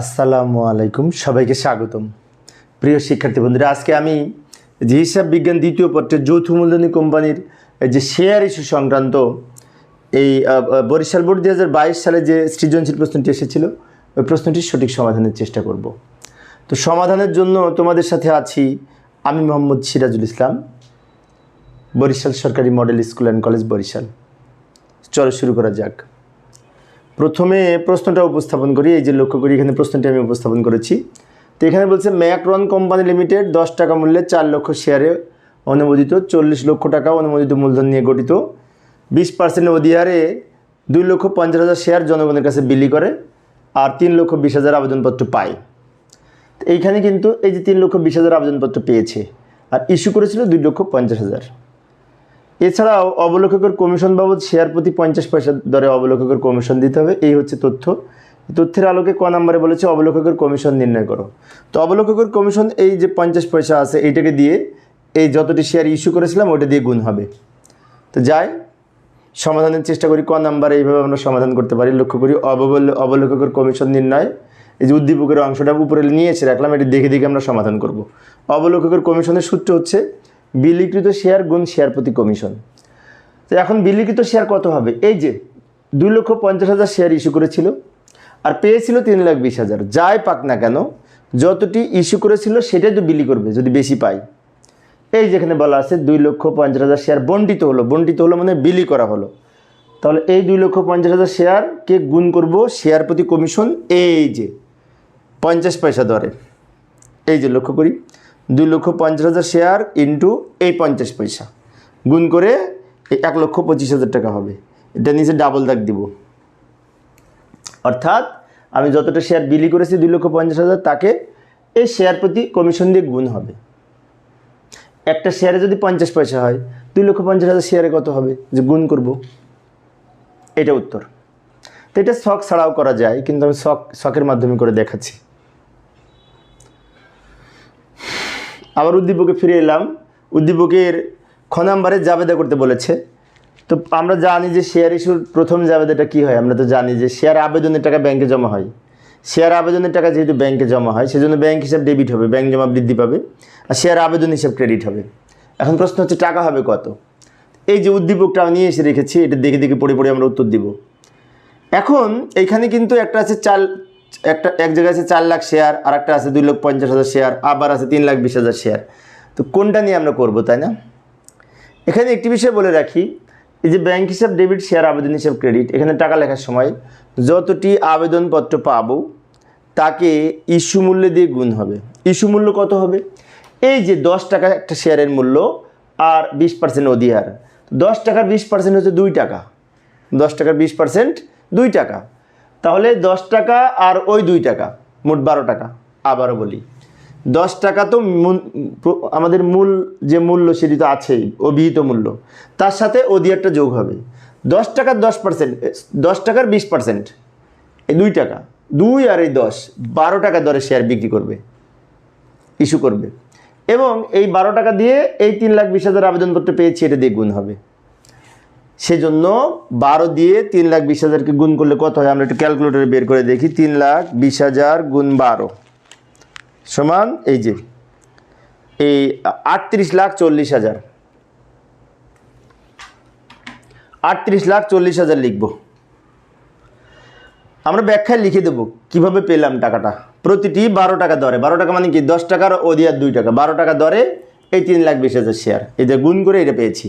আসসালামু আলাইকুম, সবাইকে স্বাগতম। প্রিয় শিক্ষার্থী বন্ধুরা, আজকে আমি যে হিসাব বিজ্ঞান দ্বিতীয় পত্রের যৌথ মূলধনী কোম্পানির যে শেয়ার ইস্যু সংক্রান্ত এই বরিশাল বোর্ড দু হাজার বাইশ সালে যে সৃজনশীল প্রশ্নটি এসেছিল, ওই প্রশ্নটির সঠিক সমাধানের চেষ্টা করব। তো সমাধানের জন্য তোমাদের সাথে আছি আমি মোহাম্মদ সিরাজুল ইসলাম, বরিশাল সরকারি model school and college Barishal. চলো শুরু করা যাক। প্রথমে প্রশ্নটা উপস্থাপন করি, এই যে লক্ষ্য করি, এখানে প্রশ্নটি আমি উপস্থাপন করেছি। তো এখানে বলছে, ম্যাকরন কোম্পানি লিমিটেড দশ টাকা মূল্যে চার লক্ষ শেয়ারে অনুমোদিত, চল্লিশ লক্ষ টাকা অনুমোদিত মূলধন নিয়ে গঠিত। বিশ পার্সেন্ট অধিহারে দুই লক্ষ পঞ্চাশ হাজার শেয়ার জনগণের কাছে বিলি করে, আর তিন লক্ষ বিশ হাজার আবেদনপত্র পায়। তো এইখানে কিন্তু এই যে তিন লক্ষ বিশ হাজার আবেদনপত্র পেয়েছে, আর ইস্যু করেছিল দুই লক্ষ পঞ্চাশ হাজার। এছাড়াও অবলোককের কমিশন বাবদ শেয়ার প্রতি পঞ্চাশ পয়সা দরে অবলোককের কমিশন দিতে হবে। এই হচ্ছে তথ্য। তথ্যের আলোকে ক নাম্বারে বলেছে, অবলোককের কমিশন নির্ণয় করো। তো অবলোককের কমিশন এই যে পঞ্চাশ পয়সা আছে, এইটাকে দিয়ে এই যতটি শেয়ার ইস্যু করেছিলাম ওইটা দিয়ে গুণ হবে। তো যাই, সমাধানের চেষ্টা করি, ক নাম্বারে এইভাবে আমরা সমাধান করতে পারি। লক্ষ্য করি, অববল, অবলোককের কমিশন নির্ণয়, এই যে উদ্দীপকের অংশটা উপরে নিয়ে এসে রাখলাম, এটি দেখে দেখে আমরা সমাধান করব। অবলোককের কমিশনের সূত্র হচ্ছে বিলিকৃত শেয়ার গুণ শেয়ার প্রতি কমিশন তো এখন বিলিকৃত শেয়ার কত হবে? এই যে, দুই লক্ষ পঞ্চাশ হাজার শেয়ার ইস্যু করেছিল, আর পেয়েছিল তিন লাখ বিশ হাজার। যাই পাক না কেন, যতটি ইস্যু করেছিল সেটাই তো বিলি করবে, যদি বেশি পাই এই যেখানে বলা আছে, দুই লক্ষ পঞ্চাশ হাজার শেয়ার বন্টিত হলো। বন্টিত হলো মানে বিলি করা হলো। তাহলে এই দুই লক্ষ পঞ্চাশ হাজার শেয়ারকে গুণ করব? শেয়ার প্রতি কমিশন এই যে, পঞ্চাশ পয়সা দরে। এই যে লক্ষ্য করি। দুই লক্ষ পঞ্চাশ হাজার শেয়ার ইন্টু এই পঞ্চাশ পয়সা। গুণ করে এক লক্ষ পঁচিশ হাজার টাকা হবে। এটা নিচে ডাবল দাগ দিব। অর্থাৎ আমি যতটা শেয়ার বিলি করেছি দুই লক্ষ পঞ্চাশ হাজার, তাকে এই শেয়ার প্রতি কমিশন দিয়ে গুণ হবে। একটা শেয়ারে যদি পঞ্চাশ পয়সা হয়, দুই লক্ষ পঞ্চাশ হাজার শেয়ারে কত হবে? যে গুণ করব। এটা উত্তর। তো এটা শখ ছাড়াও করা যায়, কিন্তু আমি শখ শখের মাধ্যমে করে দেখাচ্ছি। আবার উদ্দীপকে ফিরে এলাম। উদ্দীপকের খ নাম্বারে জাবেদা করতে বলেছে। তো আমরা জানি যে শেয়ার ইস্যুর প্রথম জাবেদাটা কী হয়? আমরা তো জানি যে শেয়ার আবেদনের টাকা ব্যাংকে জমা হয়। শেয়ার আবেদনের টাকা যেহেতু ব্যাংকে জমা হয়, সেজন্য ব্যাংক হিসাব ডেবিট হবে, ব্যাংক জমা বৃদ্ধি পাবে আর শেয়ার আবেদন হিসাব ক্রেডিট হবে। এখন প্রশ্ন হচ্ছে, টাকা হবে কত? এই যে উদ্দীপকটা আমি নিয়ে এসে রেখেছি, এটা দেখে দেখে পড়ে পড়ে আমরা উত্তর দিব। এখন এইখানে কিন্তু একটা আছে চার একটা, এক জায়গায় আছে চার লাখ শেয়ার আর একটা আছে দুই লক্ষ পঞ্চাশ হাজার শেয়ার আবার আছে তিন লাখ বিশ হাজার শেয়ার তো কোনটা নিয়ে আমরা করব, তাই না? এখানে একটি বিষয় বলে রাখি, এই যে ব্যাংক হিসাব ডেবিট শেয়ার আবেদন হিসাব ক্রেডিট এখানে টাকা লেখার সময় যতটি আবেদনপত্র পাব, তাকে ইস্যু মূল্য দিয়ে গুণ হবে। ইস্যু মূল্য কত হবে? এই যে দশ টাকা একটা শেয়ারের মূল্য আর বিশ পার্সেন্ট অধিহার। দশ টাকার বিশ পার্সেন্ট হচ্ছে দুই টাকা। দশ টাকার বিশ পার্সেন্ট দুই টাকা। তাহলে দশ টাকা আর ওই দুই টাকা, মোট বারো টাকা, আবারও বলি। দশ টাকা তো আমাদের মূল যে মূল্য সেটি তো আছেই, অভিহিত মূল্য। তার সাথে অধিয়ারটা যোগ হবে। দশ টাকার দশ পার্সেন্ট দশ টাকার বিশ পার্সেন্ট, এই দুই টাকা, দুই আর এই দশ, বারো টাকা দরে শেয়ার বিক্রি করবে ইস্যু করবে। এবং এই বারো টাকা দিয়ে এই তিন লাখ বিশ হাজার আবেদনপত্র পেয়েছি, এটা দিয়ে গুণ হবে। সেজন্য বারো দিয়ে তিন লাখ বিশ হাজারকে গুণ করলে কত হয়? আমরা একটু ক্যালকুলেটরে বের করে দেখি। তিন লাখ বিশ হাজার গুণ বারো সমান এই যে, এই আটত্রিশ লাখ চল্লিশ হাজার। আটত্রিশ লাখ চল্লিশ হাজার লিখব। আমরা ব্যাখ্যায় লিখে দেবো কীভাবে পেলাম টাকাটা। প্রতিটি বারো টাকা দরে, বারো টাকা মানে কি? দশ টাকার অধিয়ার দুই টাকা, বারো টাকা দরে এই তিন লাখ বিশ হাজার শেয়ার যে গুণ করে এটা পেয়েছি।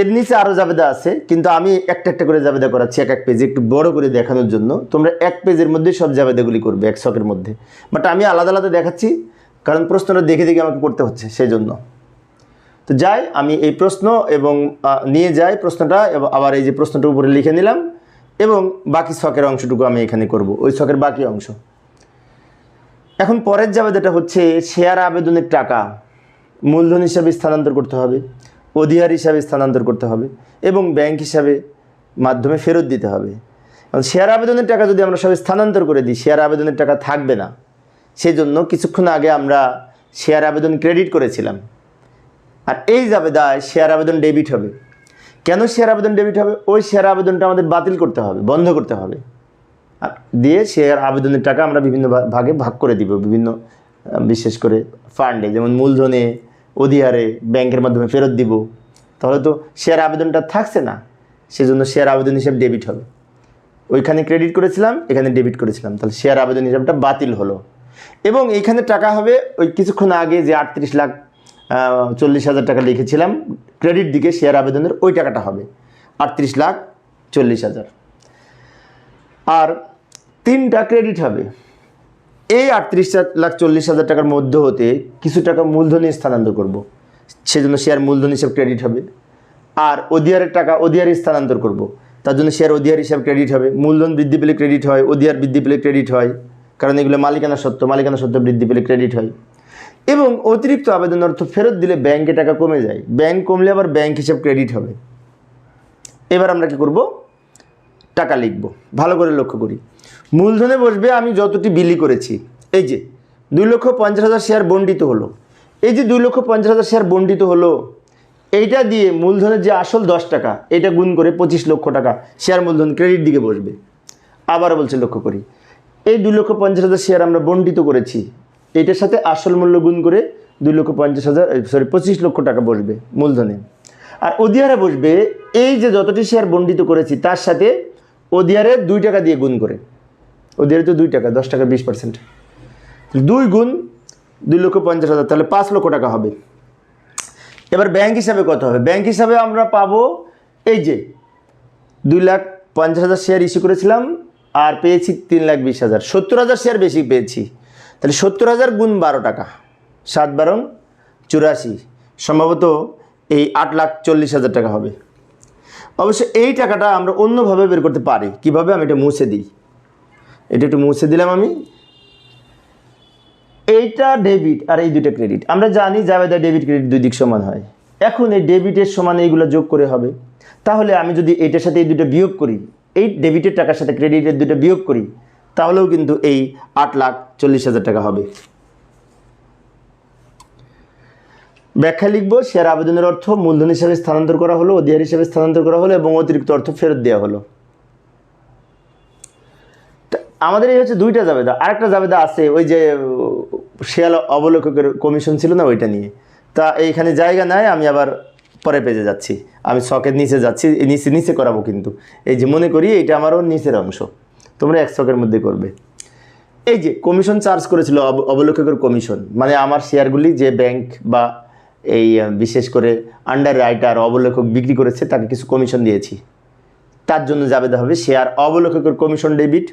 এর নিচে আরও জাবেদা আছে, কিন্তু আমি একটা একটা করে জাবেদা করাচ্ছি, এক এক পেজে একটু বড় করে দেখানোর জন্য। তোমরা এক পেজের মধ্যে সব জাবেদাগুলি করবে, এক শখের মধ্যে। বাট আমি আলাদা আলাদা দেখাচ্ছি, কারণ প্রশ্নটা দেখে দেখে আমাকে করতে হচ্ছে সেই জন্য তো যাই, আমি এই প্রশ্ন এবং নিয়ে যাই প্রশ্নটা, এবং আবার এই যে প্রশ্নটা উপরে লিখে নিলাম, এবং বাকি শখের অংশটুকু আমি এখানে করব, ওই শখের বাকি অংশ। এখন পরের জাবেদাটা হচ্ছে শেয়ার আবেদনের টাকা, মূলধন হিসাবে স্থানান্তর করতে হবে। অধিহার হিসাবে স্থানান্তর করতে হবে এবং ব্যাংক হিসাবে মাধ্যমে ফেরত দিতে হবে। কারণ শেয়ার আবেদনের টাকা যদি আমরা সবাই স্থানান্তর করে দিই শেয়ার আবেদনের টাকা থাকবে না। সেই জন্য কিছুক্ষণ আগে আমরা শেয়ার আবেদন ক্রেডিট করেছিলাম। আর এই যাবে দায় শেয়ার আবেদন ডেবিট হবে। কেন শেয়ার আবেদন ডেবিট হবে? ওই শেয়ার আবেদনটা আমাদের বাতিল করতে হবে, বন্ধ করতে হবে। আর দিয়ে শেয়ার আবেদনের টাকা আমরা বিভিন্ন ভাগে ভাগ করে দিব বিভিন্ন বিশেষ করে ফান্ডে যেমন মূলধনে অধিহারে ব্যাংকের মাধ্যমে ফেরত দিব, তাহলে তো শেয়ার আবেদনটা থাকছে না। সেজন্য শেয়ার আবেদন হিসেবে ডেবিট হবে। ওইখানে ক্রেডিট করেছিলাম, এখানে ডেবিট করেছিলাম, তাহলে শেয়ার আবেদন হিসাবটা বাতিল হলো। এবং এইখানে টাকা হবে, ওই কিছুক্ষণ আগে যে আটত্রিশ লাখ চল্লিশ হাজার টাকা লিখেছিলাম ক্রেডিট দিকে শেয়ার আবেদনের ওই টাকাটা হবে, আটত্রিশ লাখ চল্লিশ হাজার। আর তিনটা ক্রেডিট হবে। এই আটত্রিশ লাখ চল্লিশ হাজার টাকার মধ্যে হতে কিছু টাকা মূলধনে স্থানান্তর করব। সেজন্য শেয়ার মূলধন হিসাব ক্রেডিট হবে। আর অধিয়ারের টাকা অধিয়ারে স্থানান্তর করব। তার জন্য শেয়ার অধিয়ার হিসাব ক্রেডিট হবে। মূলধন বৃদ্ধি পেলে ক্রেডিট হয় অধিয়ার বৃদ্ধি পেলে ক্রেডিট হয়। কারণ এগুলো মালিকানা সত্ত্ব মালিকানা সত্ত্ব বৃদ্ধি পেলে ক্রেডিট হয়। এবং অতিরিক্ত আবেদন অর্থ ফেরত দিলে ব্যাংকে টাকা কমে যায়। ব্যাংক কমলে আবার ব্যাংক হিসাব ক্রেডিট হবে। এবার আমরা কি করব? টাকা লিখব। ভালো করে লক্ষ্য করি। মূলধনে বসবে, আমি যতটি বিলি করেছি। এই যে, দুই লক্ষ পঞ্চাশ হাজার শেয়ার বণ্টিত হলো। এই যে দুই লক্ষ পঞ্চাশ হাজার শেয়ার বণ্টিত হলো, এইটা দিয়ে মূলধনের যে আসল দশ টাকা, এটা গুণ করে পঁচিশ লক্ষ টাকা শেয়ার মূলধন ক্রেডিট দিকে বসবে। আবারও বলছে, লক্ষ্য করি। এই দুই লক্ষ পঞ্চাশ হাজার শেয়ার আমরা বণ্টিত করেছি, এটার সাথে আসল মূল্য গুণ করে দুই লক্ষ পঞ্চাশ হাজার সরি পঁচিশ লক্ষ টাকা বসবে মূলধনে। আর অধিয়ারে বসবে, এই যে যতটি শেয়ার বণ্টিত করেছি, তার সাথে অধিয়ারে দুই টাকা দিয়ে গুণ করে। অধিয়ারে তো দুই টাকা, দশ টাকা, বিশ পার্সেন্ট দুই গুণ দুই লক্ষ পঞ্চাশ হাজার, তাহলে পাঁচ লক্ষ টাকা হবে। এবার ব্যাংক হিসাবে কত হবে। ব্যাংক হিসাবে আমরা পাবো, এই যে দুই লাখ পঞ্চাশ হাজার শেয়ার ইস্যু করেছিলাম, আর পেয়েছি তিন লাখ বিশ হাজার। সত্তর হাজার শেয়ার বেশি পেয়েছি। তাহলে সত্তর হাজার গুণ বারো টাকা। সাত বারং চুরাশি, সম্ভবত এই আট লাখ চল্লিশ হাজার টাকা হবে। অবশ্য এই টাকাটা আমরা অন্যভাবে বের করতে পারি। কীভাবে? আমি এটা মুছে দিই। এটা একটু মুছে দিলাম আমি। এইটা ডেবিট আর এই দুটো ক্রেডিট। আমরা জানি জাবেদা ডেবিট ক্রেডিট দুই দিক সমান হয়। এখন এই ডেবিটের সমান এইগুলো যোগ করে হবে। তাহলে আমি যদি এইটার সাথে এই দুটো বিয়োগ করি, এই ডেবিটের টাকার সাথে ক্রেডিটের দুটো বিয়োগ করি, তাহলেও কিন্তু এই আট লাখ চল্লিশ হাজার টাকা হবে। ব্যাখ্যা লিখব, শেয়ার আবেদনের অর্থ মূলধন হিসাবে স্থানান্তর করা হলো অধিকার হিসাবে স্থানান্তর করা হলো এবং অতিরিক্ত অর্থ ফেরত দেওয়া হলো। আমাদের এই হচ্ছে দুইটা জাবেদা। আরেকটা জাবেদা আছে, ওই যে, শেয়াল অবলোককের কমিশন ছিল না ওইটা নিয়ে। তা এইখানে জায়গা নাই, আমি আবার পরে পেজে যাচ্ছি। আমি শখের নিচে যাচ্ছি নিচে নিচে করাবো কিন্তু। এই যে মনে করি এটা আমারও নিচের অংশ। তোমরা এক শখের মধ্যে করবে। এই যে কমিশন চার্জ করেছিল অব- অবলোককের কমিশন মানে আমার শেয়ারগুলি যে ব্যাংক বা এই, বিশেষ করে আন্ডার রাইটার অবলেখক বিক্রি করেছে, তাকে কিছু কমিশন দিয়েছি। তার জন্য যাবে হবে শেয়ার অবলেখকের কমিশন ডেবিট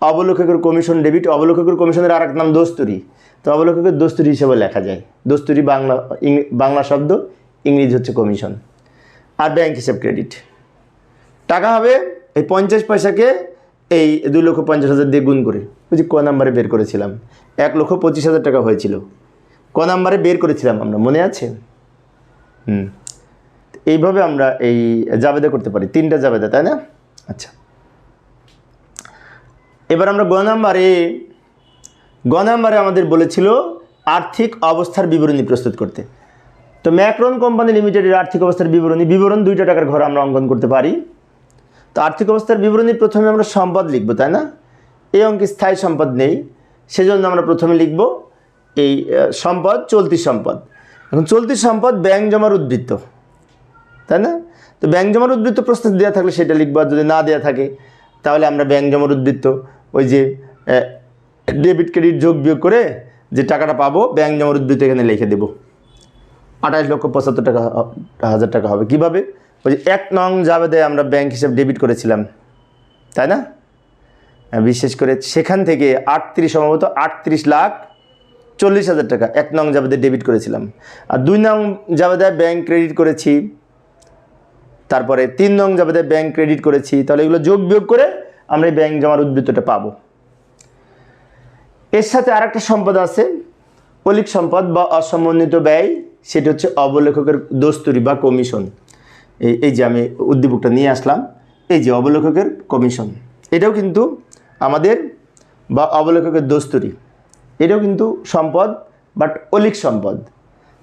অবলেখকের কমিশন ডেবিট অবলেখকের কমিশনের আর এক নাম দোস্তুরি। তো অবলেখকের দোস্তুরি হিসেবে লেখা যায়। দোস্তুরি বাংলা বাংলা শব্দ, ইংরেজি হচ্ছে কমিশন। আর ব্যাংক হিসাব ক্রেডিট। টাকা হবে এই পঞ্চাশ পয়সাকে এই দুই লক্ষ পঞ্চাশ হাজার দিয়ে গুণ করে। বুঝি ক নাম্বারে বের করেছিলাম। এক লক্ষ পঁচিশ হাজার টাকা হয়েছিল। ক নাম্বারে বের করেছিলাম আমরা, মনে আছে? হুম। এইভাবে আমরা এই জাবেদা করতে পারি। তিনটা জাবেদা, তাই না? আচ্ছা। এবার আমরা গ নাম্বারে গ নাম্বারে আমাদের বলেছিল আর্থিক অবস্থার বিবরণী প্রস্তুত করতে। তো ম্যাক্রন কোম্পানি লিমিটেডের আর্থিক অবস্থার বিবরণী, বিবরণ দুইটা টাকার ঘর আমরা অঙ্কন করতে পারি। তো আর্থিক অবস্থার বিবরণী প্রথমে আমরা সম্পদ লিখব, তাই না? এই অঙ্কে স্থায়ী সম্পদ নেই, সেজন্য আমরা প্রথমে লিখব এই সম্পদ, চলতি সম্পদ। এখন চলতি সম্পদ ব্যাংক জমার উদ্বৃত্ত তাই না? তো ব্যাংক জমার উদ্বৃত্ত প্রস্তুত দেওয়া থাকলে সেটা লিখব যদি না দেওয়া থাকে, তাহলে আমরা ব্যাংক জমার উদ্বৃত্ত ওই যে ডেবিট ক্রেডিট যোগ বিয়োগ করে যে টাকাটা পাবো ব্যাংক জমার উদ্বৃত্ত এখানে লিখে দেবো। আঠাশ লক্ষ পঁচাত্তর টাকা হাজার টাকা হবে। কীভাবে? ওই যে এক নং জাবেদে আমরা ব্যাংক হিসাব ডেবিট করেছিলাম। তাই না? হ্যাঁ, বিশেষ করে সেখান থেকে আটত্রিশ সম্ভবত আটত্রিশ লাখ চল্লিশ হাজার টাকা এক নং জাবেদে ডেবিট করেছিলাম। আর দুই নং জাবেদায় ব্যাংক ক্রেডিট করেছি। তারপরে তিন নং জাবেদে ব্যাংক ক্রেডিট করেছি। তাহলে এগুলো যোগ বিয়োগ করে আমরা এই ব্যাংক জমার উদ্বৃত্তটা পাবো। এর সাথে আরেকটা সম্পদ আছে অলিক সম্পদ বা অসমন্বিত ব্যয়, সেটা হচ্ছে অবলেখকের দস্তুরি বা কমিশন। এই এই যে আমি উদ্দীপকটা নিয়ে আসলাম, এই যে অবলেখকের কমিশন, এটাও কিন্তু আমাদের বা অবলেখকের দস্তুরি। এটাও কিন্তু সম্পদ, বাট অলিক সম্পদ,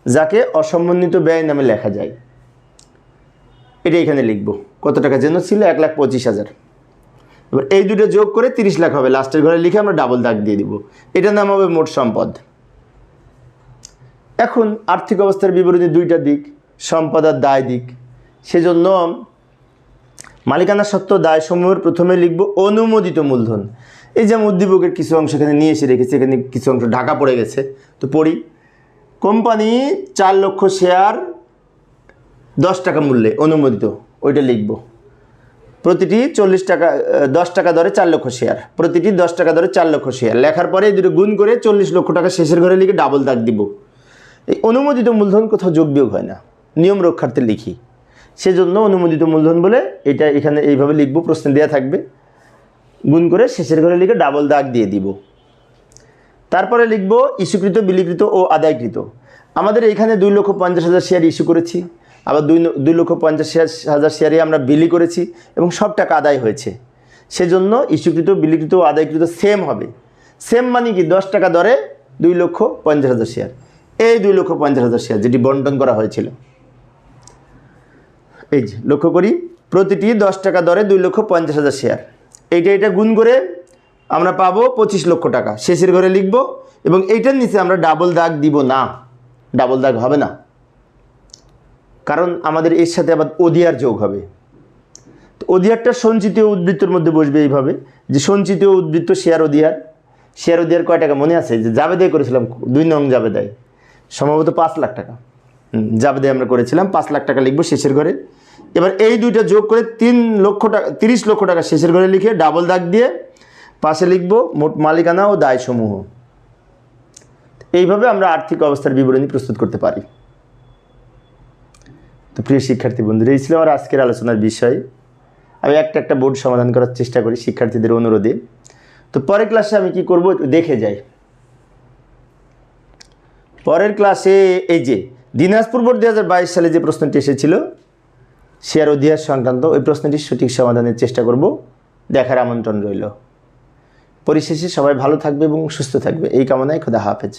যাকে অসমন্বিত ব্যয় নামে লেখা যায়। এটা এখানে লিখব। কত টাকা যেন ছিল? এক লাখ পঁচিশ হাজার। এবার এই দুটো যোগ করে তিরিশ লাখ হবে। লাস্টের ঘরে লিখে আমরা ডাবল দাগ দিয়ে দিব। এটার নাম হবে মোট সম্পদ। এখন আর্থিক অবস্থার বিবরণী দুইটা দিক, সম্পদ আর দায় দিক। সেজন্য মালিকানা সত্ত্ব দায় সমূহের প্রথমে লিখব অনুমোদিত মূলধন। এই যে আমি উদ্দীপকের কিছু অংশ এখানে নিয়ে এসে রেখেছে, এখানে কিছু অংশ ঢাকা পড়ে গেছে, তো পড়ি। কোম্পানি চার লক্ষ শেয়ার দশ টাকা মূল্যে অনুমোদিত, ওইটা লিখব। প্রতিটি চল্লিশ টাকা দশ টাকা দরে চার লক্ষ শেয়ার প্রতিটি দশ টাকা দরে চার লক্ষ শেয়ার লেখার পরে দুটো গুণ করে চল্লিশ লক্ষ টাকা শেষের ঘরে লিখে ডাবল দাগ দিব। এই অনুমোদিত মূলধন কোথাও যোগ বিয়োগ হয় না। নিয়ম রক্ষার্থে লিখি। সেজন্য অনুমোদিত মূলধন বলে এটা এখানে এইভাবে লিখব, প্রশ্ন দেওয়া থাকবে। গুণ করে শেষের ঘরে লিখে ডাবল দাগ দিয়ে দিব। তারপরে লিখব, ইস্যুকৃত, বিলিকৃত ও আদায়কৃত। আমাদের এখানে দুই লক্ষ পঞ্চাশ হাজার শেয়ার ইস্যু করেছি। আবার দুই দুই লক্ষ পঞ্চাশ হাজার শেয়ারে আমরা বিলি করেছি এবং সব টাকা আদায় হয়েছে। সেজন্য ইস্যুকৃত, বিলিকৃত আদায়কৃত সেম হবে। সেম মানে কি? দশ টাকা দরে দুই লক্ষ পঞ্চাশ হাজার শেয়ার। এই দুই লক্ষ পঞ্চাশ হাজার শেয়ার যেটি বন্টন করা হয়েছিল। এই যে, লক্ষ্য করি, প্রতিটি দশ টাকা দরে দুই লক্ষ পঞ্চাশ হাজার শেয়ার। এইটা এটা গুণ করে আমরা পাবো পঁচিশ লক্ষ টাকা। শেষের ঘরে লিখব এবং এইটার নিচে আমরা ডাবল দাগ দিব না। ডাবল দাগ হবে না। কারণ আমাদের এর সাথে আবার অদিয়ার যোগ হবে। তো অদিয়ারটা সঞ্চিত উদ্বৃত্তর মধ্যে বসবে এইভাবে, যে সঞ্চিত উদ্বৃত্ত শেয়ার অদিয়ার শেয়ার অদিয়ার কয় টাকা? মনে আছে? যে জাবেদায় করেছিলাম, দুই নং জাবেদায়। সম্ভবত পাঁচ লাখ টাকা। জাবেদায় আমরা করেছিলাম, পাঁচ লাখ টাকা লিখব শেষের ঘরে। এবার এই দুইটা যোগ করে তিন লক্ষ টাকা, তিরিশ লক্ষ টাকা শেষের ঘরে লিখে ডাবল দাগ দিয়ে পাশে লিখব মোট মালিকানা ও দায়সমূহ। এইভাবে আমরা আর্থিক অবস্থার বিবরণী প্রস্তুত করতে পারি। তো প্রিয় শিক্ষার্থী বন্ধুরা, এই ছিল আমার আজকের আলোচনার বিষয়। আমি একটা একটা বোর্ড সমাধান করার চেষ্টা করি শিক্ষার্থীদের অনুরোধে। তো পরের ক্লাসে আমি কি করব দেখে যাই। পরের ক্লাসে এই যে, দিনাজপুর বোর্ড দু হাজার বাইশ সালে যে প্রশ্নটি এসেছিল শেয়ার অধিয়ার সংক্রান্ত, ওই প্রশ্নটির সঠিক সমাধানের চেষ্টা করব। দেখার আমন্ত্রণ রইল। পরিশেষে সবাই ভালো থাকবে এবং সুস্থ থাকবে। এই কামনায় খোদা হাফেজ।